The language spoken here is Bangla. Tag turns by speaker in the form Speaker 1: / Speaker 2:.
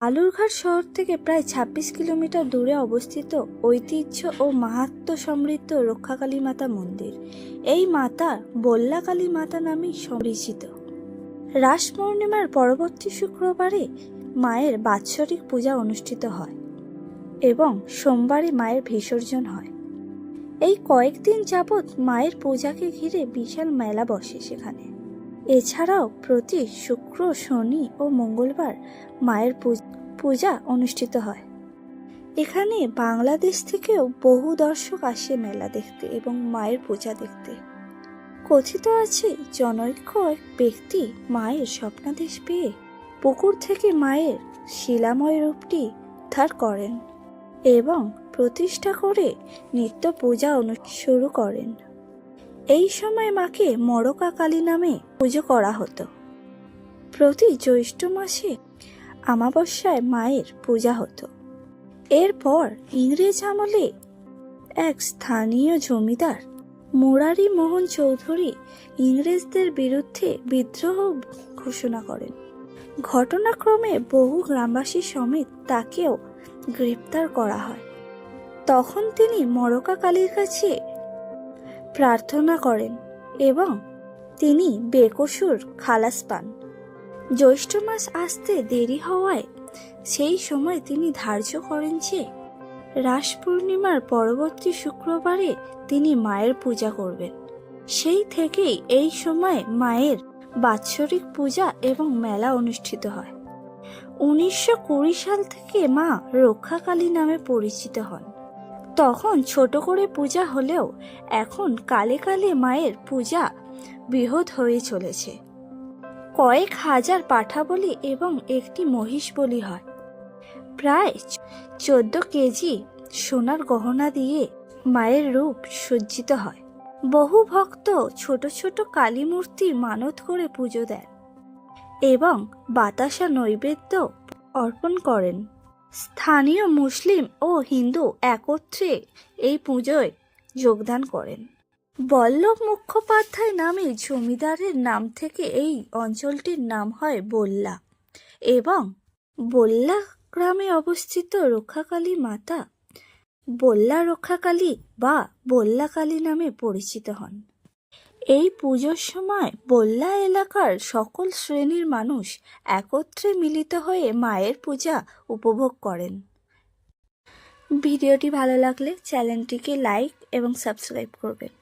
Speaker 1: আলুরঘাট শহর থেকে প্রায় ২৬ কিলোমিটার দূরে অবস্থিত ঐতিহ্য ও মাহাত্ম্য সমৃদ্ধ রক্ষাকালী মাতা মন্দির। এই মাতা বল্লাকালী মাতা নামে পরিচিত রাস পূর্ণিমার পরবর্তী শুক্রবারে মায়ের বাৎসরিক পূজা অনুষ্ঠিত হয় এবং সোমবারে মায়ের বিসর্জন হয়। এই কয়েকদিন যাবৎ মায়ের পূজাকে ঘিরে বিশাল মেলা বসে সেখানে। এছাড়াও প্রতি শুক্র, শনি ও মঙ্গলবার মায়ের পূজা অনুষ্ঠিত হয়। এখানে বাংলাদেশ থেকেও বহু দর্শক আসে মেলা দেখতে এবং মায়ের পূজা দেখতে। কথিত আছে জনৈক এক ব্যক্তি মায়ের স্বপ্নাদেশ পেয়ে পুকুর থেকে মায়ের শিলাময় রূপটি উদ্ধার করেন এবং প্রতিষ্ঠা করে নিত্য পূজা অনু- শুরু করেন। এই সময় মাকে মরকা কালী নামে পুজো করা হতো। প্রতি জ্যৈষ্ঠ মাসে আমাবস্যায় মায়ের পূজা হতো। এরপর ইংরেজ আমলে এক স্থানীয় জমিদার মুরারি মোহন চৌধুরী ইংরেজদের বিরুদ্ধে বিদ্রোহ ঘোষণা করেন। ঘটনাক্রমে বহু গ্রামবাসী সমেত তাকেও গ্রেপ্তার করা হয়। তখন তিনি মরকা কালীর কাছে প্রার্থনা করেন এবং তিনি বেকসুর খালাস পান। জ্যৈষ্ঠ মাস আসতে দেরি হওয়ায় সেই সময় তিনি ধার্য করেন যে রাস পূর্ণিমার পরবর্তী শুক্রবারে তিনি মায়ের পূজা করবেন। সেই থেকেই এই সময় মায়ের বাৎসরিক পূজা এবং মেলা অনুষ্ঠিত হয়। উনিশশো কুড়ি সাল থেকে মা রক্ষাকালী নামে পরিচিত হন। তখন ছোট করে পূজা হলেও এখন কালে কালে মায়ের পূজা বৃহৎ হয়ে চলেছে। কয়েক হাজার পাঠা বলি এবং একটি মহিষ বলি হয়। প্রায় চোদ্দ কেজি সোনার গহনা দিয়ে মায়ের রূপ সজ্জিত হয়। বহু ভক্ত ছোট ছোট কালী মূর্তির মানত করে পুজো দেন এবং বাতাসা নৈবেদ্য অর্পণ করেন। স্থানীয় মুসলিম ও হিন্দু একত্রে এই পুজোয় যোগদান করেন। বল্লভ মুখোপাধ্যায় নামে জমিদারের নাম থেকে এই অঞ্চলটির নাম হয় বল্লা এবং বল্লা গ্রামে অবস্থিত রক্ষাকালী মাতা বল্লা রক্ষাকালী বা বল্লাকালী নামে পরিচিত হন। এই পুজোর সময় বল্লা এলাকার সকল শ্রেণির মানুষ একত্রে মিলিত হয়ে মায়ের পূজা উপভোগ করেন। ভিডিওটি ভালো লাগলে চ্যানেলটিকে লাইক এবং সাবস্ক্রাইব করবেন।